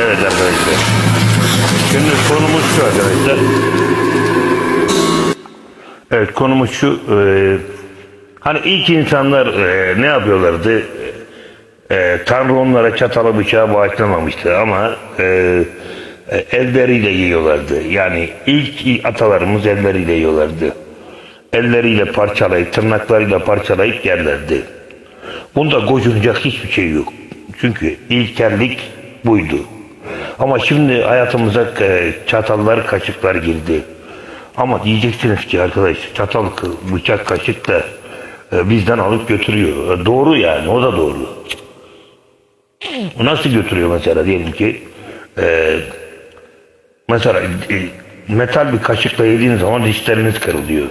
Evet arkadaşlar. Şimdi konumuz şu arkadaşlar. Evet konumuz şu. e, hani ilk insanlar e, ne yapıyorlardı? E, Tanrı onlara çatalı bıçağı bağışlamamıştı ama e, e, elleriyle yiyorlardı. Yani ilk atalarımız elleriyle yiyorlardı. Elleriyle parçalayıp, tırnaklarıyla parçalayıp yerlerdi. Bunda gocunacak hiçbir şey yok. Çünkü ilkellik buydu. Ama şimdi hayatımıza e, çatallar, kaşıklar girdi. Ama diyeceksiniz ki arkadaş çatal, bıçak, kaşık da e, bizden alıp götürüyor. E, Doğru yani o da doğru. Nasıl götürüyor mesela diyelim ki mesela metal bir kaşıkla yediğiniz zaman dişleriniz kırılıyor.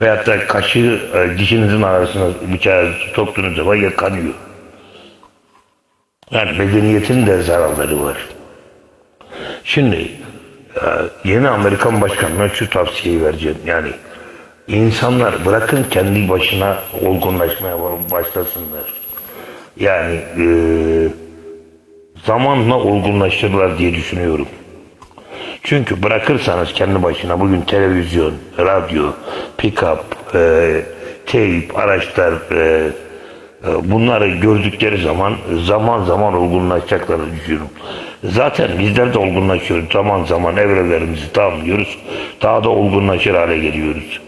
Veyahut da kaşığı dişinizin arasına bıçağı soktuğunuz zaman yakanıyor. Yani medeniyetin de zararları var. Şimdi e, yeni Amerikan başkanına şu tavsiyeyi vereceğim. Yani insanlar bırakın kendi başına olgunlaşmaya başlasınlar. Yani e, zamanla olgunlaşırlar diye düşünüyorum. Çünkü bırakırsanız kendi başına bugün televizyon, radyo, pick-up, e, teyp, araçlar e, bunları gördükleri zaman zaman zaman olgunlaşacaklarını düşünüyorum. Zaten bizler de olgunlaşıyoruz. Zaman zaman evrelerimizi tamamlıyoruz. Daha da olgunlaşır hale geliyoruz.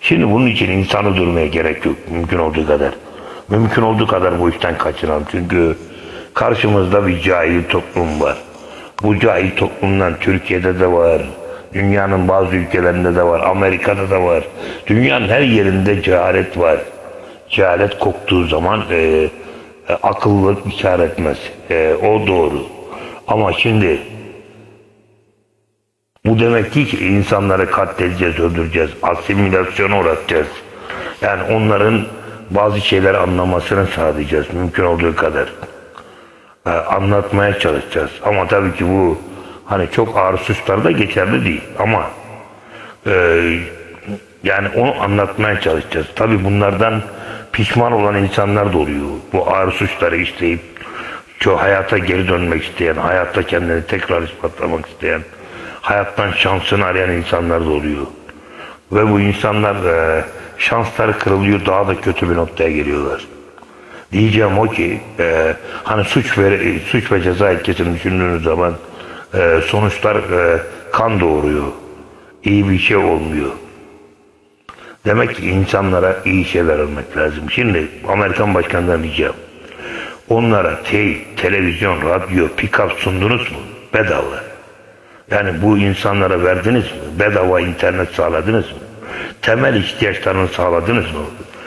Şimdi bunun için insanı durmaya gerek yok. Mümkün olduğu kadar. Mümkün olduğu kadar bu işten kaçınalım. Çünkü karşımızda bir cahil toplum var. Bu cahil toplumdan Türkiye'de de var. Dünyanın bazı ülkelerinde de var. Amerika'da da var. Dünyanın her yerinde cehalet var. Cehalet koktuğu zaman e, e, akıllılık kar etmez. E, o doğru. Ama şimdi bu demek değil ki insanları katledeceğiz, öldüreceğiz, asimilasyona uğratacağız. Yani onların bazı şeyleri anlamasını sağlayacağız mümkün olduğu kadar. Ee, anlatmaya çalışacağız. Ama tabii ki bu hani çok ağır suçlarda geçerli değil. Ama e, yani onu anlatmaya çalışacağız. Tabii bunlardan pişman olan insanlar da oluyor. Bu ağır suçları işleyip şu hayata geri dönmek isteyen, hayatta kendini tekrar ispatlamak isteyen, hayattan şansını arayan insanlar da oluyor. Ve bu insanlar e, şansları kırılıyor, daha da kötü bir noktaya geliyorlar. Diyeceğim o ki, e, hani suç ve suç ve ceza ilkesini düşündüğünüz zaman e, sonuçlar e, kan doğuruyor. İyi bir şey olmuyor. Demek ki insanlara iyi şeyler vermek lazım. Şimdi Amerikan başkanından diyeceğim. Onlara te televizyon, radyo, pick-up sundunuz mu? Bedava. Yani bu insanlara verdiniz mi? Bedava internet sağladınız mı? Temel ihtiyaçlarını sağladınız mı?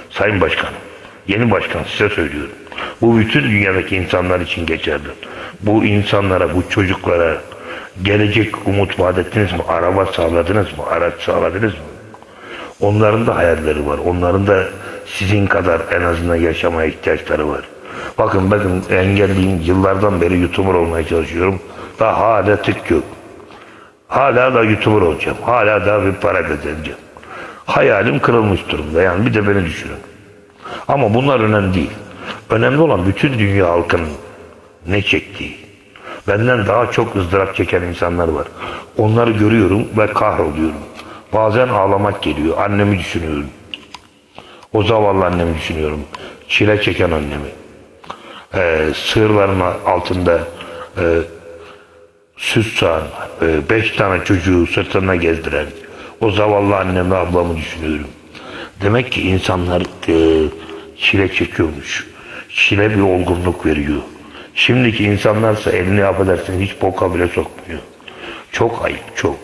Sayın Başkanım, yeni başkan size söylüyorum. Bu bütün dünyadaki insanlar için geçerli. Bu insanlara, bu çocuklara gelecek umut vaat ettiniz mi? Araba sağladınız mı? Araç sağladınız mı? Onların da hayalleri var. Onların da sizin kadar en azından yaşamaya ihtiyaçları var. Bakın bakın engelliyim. Yıllardan beri YouTuber olmaya çalışıyorum. Daha hala tık yok. Hala da YouTuber olacağım. Hala da bir para kazanacağım. Hayalim kırılmış durumda. Yani bir de beni düşünün. Ama bunlar önemli değil. Önemli olan bütün dünya halkının ne çektiği. Benden daha çok ızdırap çeken insanlar var. Onları görüyorum ve kahroluyorum. Bazen ağlamak geliyor. Annemi düşünüyorum. O zavallı annemi düşünüyorum. Çile çeken annemi. Ee, sığırların altında e, süt sağan, e, beş tane çocuğu sırtına gezdiren o zavallı annemi ablamı düşünüyorum. Demek ki insanlar e, çile çekiyormuş. Çile bir olgunluk veriyor. Şimdiki insanlarsa elini affedersin hiç boka bile sokmuyor. Çok ayıp çok.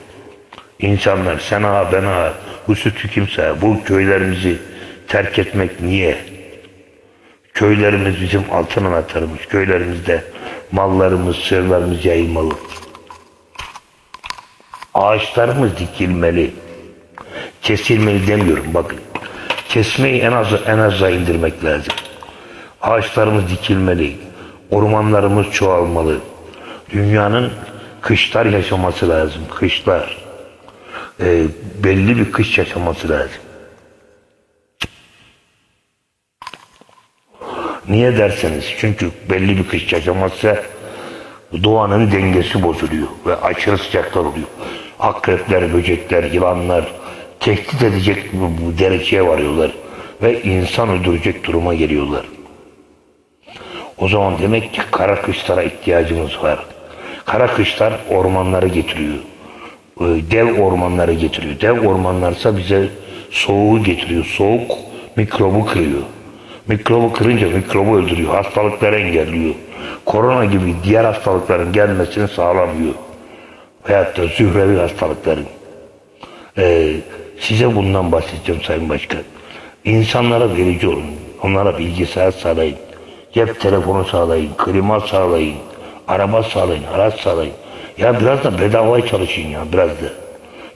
İnsanlar sen ağa ben ağa bu sütü kimse bu köylerimizi terk etmek niye? Köylerimiz bizim altın anahtarımız. Köylerimizde mallarımız, sırlarımız yayılmalı. Ağaçlarımız dikilmeli. Kesilmeli demiyorum bakın. Kesmeyi en az en aza indirmek lazım. Ağaçlarımız dikilmeli. Ormanlarımız çoğalmalı. Dünyanın kışlar yaşaması lazım. Kışlar. Ee, belli bir kış yaşaması lazım. Niye derseniz çünkü belli bir kış yaşamazsa doğanın dengesi bozuluyor ve aşırı sıcaklar oluyor. Akrepler, böcekler, yılanlar tehdit edecek dereceye varıyorlar ve insan öldürecek duruma geliyorlar. O zaman demek ki kara kışlara ihtiyacımız var. Kara kışlar ormanları getiriyor. Ee, Dev ormanları getiriyor. Dev ormanlarsa bize soğuğu getiriyor. Soğuk mikrobu kırıyor. Mikrobu kırınca mikrobu öldürüyor. Hastalıkları engelliyor. Korona gibi diğer hastalıkların gelmesini sağlamıyor. Veyahut da zührevi hastalıkların. Ee, size bundan bahsedeceğim Sayın Başkan. İnsanlara verici olun. Onlara bilgisayar sağlayın. Cep telefonu sağlayın. Klima sağlayın. Araba sağlayın. Araç sağlayın. Ya biraz da bedavaya çalışın ya biraz da.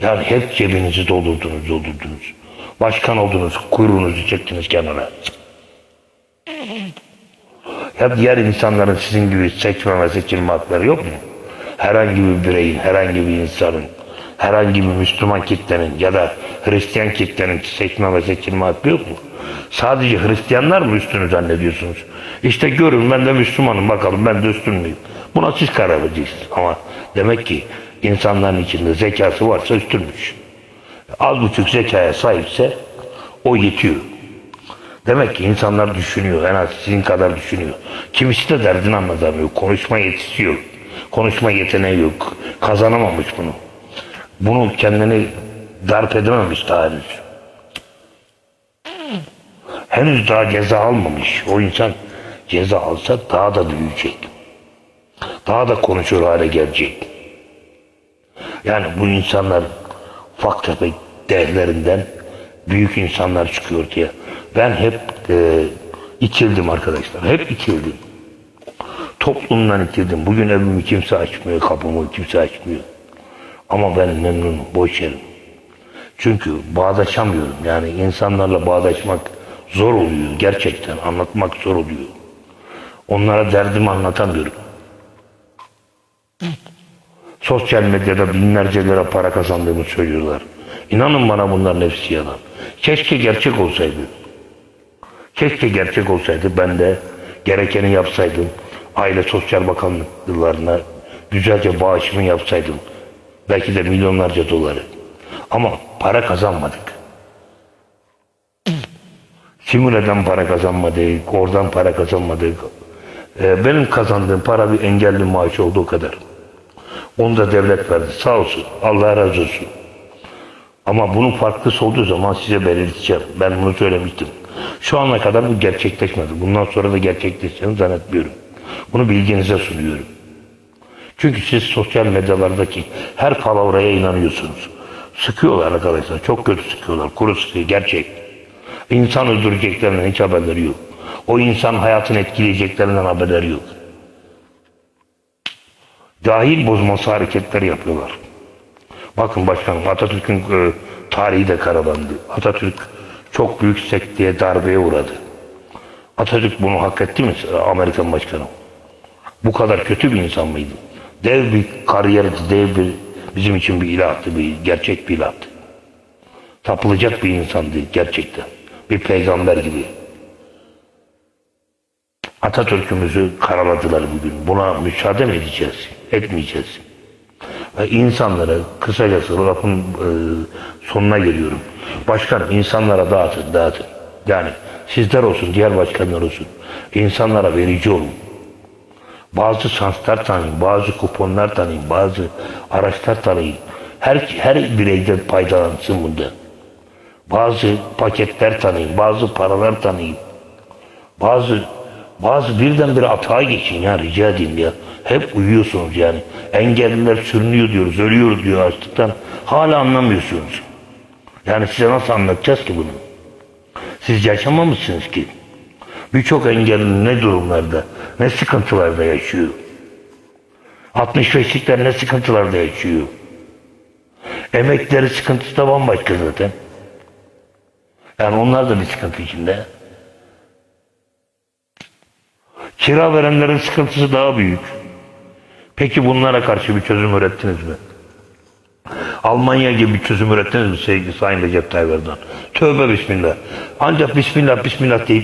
Yani hep cebinizi doldurdunuz doldurdunuz. Başkan oldunuz. Kuyruğunuzu çektiniz kenara. Ya diğer insanların sizin gibi seçme ve seçilme hakları yok mu? Herhangi bir bireyin, herhangi bir insanın, herhangi bir Müslüman kitlenin ya da Hristiyan kitlenin seçme ve seçilme hakkı yok mu? Sadece Hristiyanlar mı üstünü zannediyorsunuz? İşte görün ben de Müslümanım bakalım ben de üstün müyüm? Buna siz karar. Ama demek ki insanların içinde zekası varsa üstünmüş. Az buçuk zekaya sahipse o yetiyor. Demek ki insanlar düşünüyor. En az sizin kadar düşünüyor. Kimisi de derdini anlatamıyor. Konuşma yetisi yok. Konuşma yeteneği yok. Kazanamamış bunu. Bunu kendini darp edememiş daha henüz. Henüz daha ceza almamış. O insan ceza alsa daha da büyüyecek. Daha da konuşur hale gelecek. Yani bu insanlar ufak tefek değerlerinden büyük insanlar çıkıyor diye. Ben hep e, itildim arkadaşlar. Hep itildim. Toplumdan itildim. Bugün evimi kimse açmıyor, kapımı kimse açmıyor. Ama ben memnunum, boş yerim. Çünkü bağdaşamıyorum. Yani insanlarla bağdaşmak zor oluyor. Gerçekten anlatmak zor oluyor. Onlara derdimi anlatamıyorum. Sosyal medyada binlerce lira para kazandığımı söylüyorlar. İnanın bana bunların hepsi yalan. Keşke gerçek olsaydı. Keşke gerçek olsaydı ben de gerekeni yapsaydım. Aile Sosyal Bakanlıklarına güzelce bağışımı yapsaydım. Belki de milyonlarca doları. Ama para kazanmadık. Simüle'den para kazanmadık, oradan para kazanmadık. Ee, benim kazandığım para bir engelli maaşı oldu o kadar. Onu da devlet verdi. Sağ olsun. Allah razı olsun. Ama bunun farklısı olduğu zaman size belirteceğim. Ben bunu söylemiştim. Şu ana kadar bu gerçekleşmedi. Bundan sonra da gerçekleşeceğini zannetmiyorum. Bunu bilginize sunuyorum. Çünkü siz sosyal medyalardaki her palavraya inanıyorsunuz. Sıkıyorlar arkadaşlar. Çok kötü sıkıyorlar. Kuru sıkıyor. Gerçek. İnsan öldüreceklerinden hiç haberleri yok. O insan hayatını etkileyeceklerinden haberleri yok. Cahil bozması hareketler yapıyorlar. Bakın başkanım Atatürk'ün e, tarihi de karalandı. Atatürk çok büyük sekteye darbeye uğradı. Atatürk bunu hak etti mi Amerikan başkanı? Bu kadar kötü bir insan mıydı? Dev bir kariyerdi, dev bir bizim için bir ilahtı, bir gerçek bir ilahtı. Tapılacak bir insandı gerçekten. Bir peygamber gibi. Atatürk'ümüzü karaladılar bugün. Buna müsaade mi edeceğiz? Etmeyeceğiz. Ve insanlara kısacası lafın e, sonuna geliyorum. Başkan insanlara dağıtın, dağıtın. Yani sizler olsun, diğer başkanlar olsun. İnsanlara verici olun. Bazı şanslar tanıyın, bazı kuponlar tanıyın, bazı araçlar tanıyın. Her, her bireyde faydalansın bunda. Bazı paketler tanıyın, bazı paralar tanıyın. Bazı bazı birdenbire atağa geçin ya rica edeyim ya. Hep uyuyorsunuz yani. Engelliler sürünüyor diyoruz, ölüyoruz diyor açlıktan. Hala anlamıyorsunuz. Yani size nasıl anlatacağız ki bunu? Siz yaşamamışsınız ki. Birçok engelli ne durumlarda, ne sıkıntılarda yaşıyor. 65'likler ne sıkıntılarda yaşıyor. Emekleri sıkıntısı da bambaşka zaten. Yani onlar da bir sıkıntı içinde. Kira verenlerin sıkıntısı daha büyük. Peki bunlara karşı bir çözüm ürettiniz mi? Almanya gibi bir çözüm ürettiniz mi sevgili Sayın Recep Tayyip Erdoğan? Tövbe bismillah. Ancak bismillah bismillah deyip